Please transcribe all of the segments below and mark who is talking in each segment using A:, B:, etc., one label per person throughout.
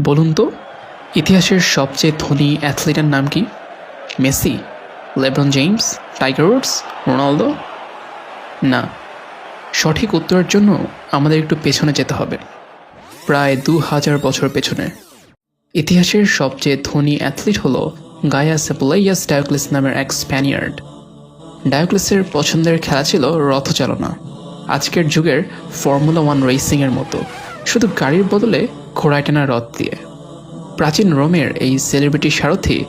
A: বলুন তো, ইতিহাসের সবচেয়ে ধনী অ্যাথলিটের নাম কি? Messi, LeBron James, Tiger Woods Ronaldo? না, সঠিক উত্তরের জন্য আমাদের একটু পেছনে যেতে হবে। প্রায় দু হাজার বছর পেছনে। ইতিহাসের সবচেয়ে ধনী অ্যাথলিট হল গায়া সেপোলাইয়াস ডায়োক্লিস নামের এক স্প্যানিয়ার্ড। ডায়োক্লিসের পছন্দের খেলা ছিল রথচালনা। আজকের যুগের ফর্মুলা ওয়ান রেসিংয়ের মতো। শুধু গাড়ির বদলে ঘোড়ায় টানা রথ দিয়ে। প্রাচীন রোমের এই সেলিব্রিটি সারথি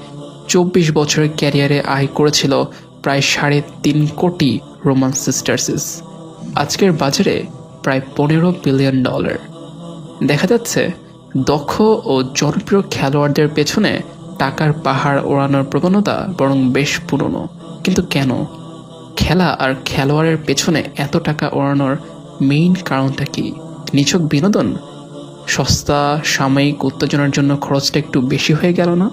A: চব্বিশ বছরের ক্যারিয়ারে আয় করেছিল প্রায় সাড়ে তিন কোটি রোমান সিস্টার্সিস আজকের বাজারে প্রায় পনেরো বিলিয়ন ডলার দেখা যাচ্ছে দক্ষ ও জনপ্রিয় খেলোয়াড়দের পেছনে টাকার পাহাড় ওড়ানোর প্রবণতা বরং বেশ পুরনো। কিন্তু কেন? খেলা আর খেলোয়াড়ের পেছনে এত টাকা ওড়ানোর মেইন কারণটা কি? নিছক বিনোদন? সস্তা, সাময়িক উত্তেজনার জন্য খরচটা একটু বেশি হয়ে গেল না?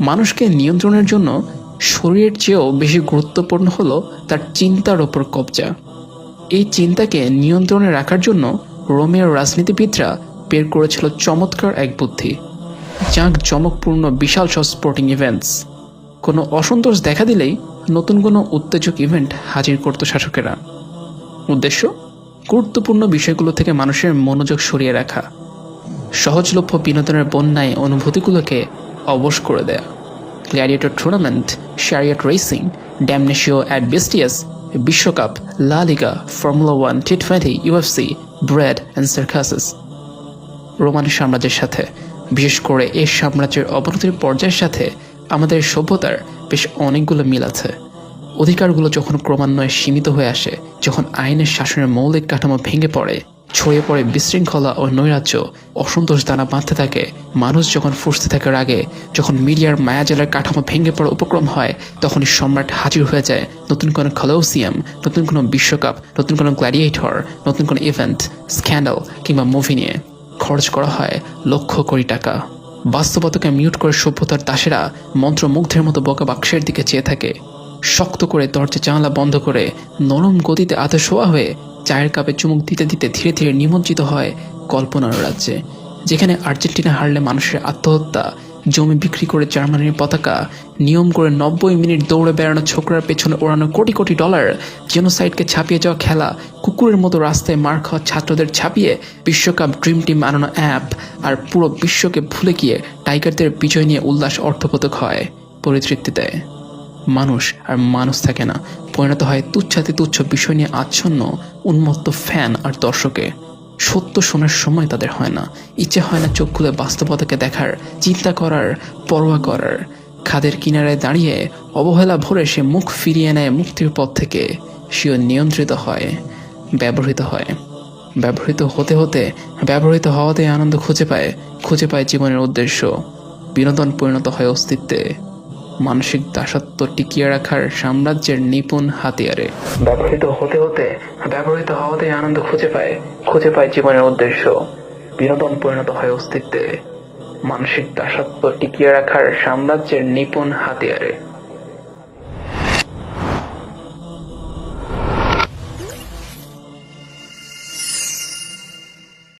A: মানুষকে নিয়ন্ত্রণের জন্য শরীরের চেয়েও বেশি গুরুত্বপূর্ণ হলো তার চিন্তার ওপর কবজা। এই চিন্তাকে নিয়ন্ত্রণে রাখার জন্য রোমের রাজনীতিবিদরা বের করেছিল চমৎকার এক বুদ্ধি জাঁক চমকপূর্ণ বিশাল সব স্পোর্টিং ইভেন্টস কোনো অসন্তোষ দেখা দিলেই নতুন কোনো উত্তেজক ইভেন্ট হাজির করত শাসকেরা। উদ্দেশ্য? গুরুত্বপূর্ণ বিষয়গুলো থেকে মানুষের মনোযোগ সরিয়ে রাখা, সহজলভ্য বিনোদনের বন্যায় অনুভূতিগুলোকে অবশ করে দেয়া। Gladiator tournament chariot racing damnatio ad bestias বিশ্বকাপ La Liga formula one T twenty UFC bread and circuses Roman সাম্রাজ্যের সাথে, বিশেষ করে এই সাম্রাজ্যের অবনতির পর্যায়ের সাথে আমাদের সভ্যতার বেশ অনেকগুলো মিল আছে। অধিকারগুলো যখন ক্রমান্বয়ে সীমিত হয়ে আসে, যখন আইনের শাসনের মৌলিক কাঠামো ভেঙে পড়ে, ছড়িয়ে পড়ে বিশৃঙ্খলা ও নৈরাজ্য, অসন্তোষ দানা বাঁধতে থাকে, মানুষ যখন ফুসতে থাকার আগে যখন মিডিয়ার মায়াজালের কাঠামো ভেঙে পড়ার উপক্রম হয়, তখনই সম্রাট হাজির হয়ে যায়, নতুন কোনো কলোসিয়াম, নতুন কোনো বিশ্বকাপ, নতুন কোনো গ্ল্যাডিয়েটর, নতুন কোনো ইভেন্ট, স্ক্যান্ডাল কিংবা মুভি নিয়ে খরচ করা হয় লক্ষ কোটি টাকা। বাস্তবতাকে মিউট করে সভ্যতার দাসেরা মন্ত্রমুগ্ধের মতো বোকা বাক্সের দিকে চেয়ে থাকে। শক্ত করে দরজা জানলা বন্ধ করে নরম গতিতে আধা শোয়া হয়ে চায়ের কাপে চুমুক দিতে দিতে ধীরে ধীরে নিমজ্জিত হয় কল্পনার রাজ্যে, যেখানে আর্জেন্টিনা হারলে মানুষের আত্মহত্যা, জমি বিক্রি করে জার্মানির পতাকা, নিয়ম করে নব্বই মিনিট দৌড়ে বেড়ানো ছোকরার পেছনে ওড়ানো কোটি কোটি ডলার জেনোসাইডকে ছাপিয়ে যাওয়া খেলা, কুকুরের মতো রাস্তায় মার খাওয়া ছাত্রদের ছাপিয়ে বিশ্বকাপ ড্রিম টিম আনানো অ্যাপ আর পুরো বিশ্বকে ভুলে গিয়ে টাইগারদের বিজয় নিয়ে উল্লাস অর্থপতক হয়, পরিতৃপ্তি দেয়। মানুষ আর মানুষ থাকে না। পরিণত হয় তুচ্ছাতি তুচ্ছ বিষয় নিয়ে আচ্ছন্ন, উন্মত্ত ফ্যান আর দর্শকে। সত্য শোনার সময় তাদের হয় না। ইচ্ছে হয় না চোখ খুলে বাস্তবতাকে দেখার, চিন্তা করার, পরোয়া করার। খাদের কিনারায় দাঁড়িয়ে অবহেলা ভরে সে মুখ ফিরিয়ে নেয় মুক্তির পথ থেকে। সেও নিয়ন্ত্রিত হয়, ব্যবহৃত হয়। ব্যবহৃত হতে হতে, ব্যবহৃত হওয়াতে আনন্দ খুঁজে পায় খুঁজে পায় জীবনের উদ্দেশ্য। বিনোদন পরিণত হয় অস্তিত্বে। মানসিক দাসত্ব টিকিয়ে রাখার সাম্রাজ্যের নিপুণ হাতিয়ারে। ব্যবহৃত হতে হতে, ব্যবহৃত হওয়াতে আনন্দ খুঁজে পায় খুঁজে পায় জীবনের উদ্দেশ্য। বিনোদন পরিণত হয় অস্তিত্বে। মানসিক দাসত্ব টিকিয়ে রাখার সাম্রাজ্যের নিপুণ হাতিয়ারে।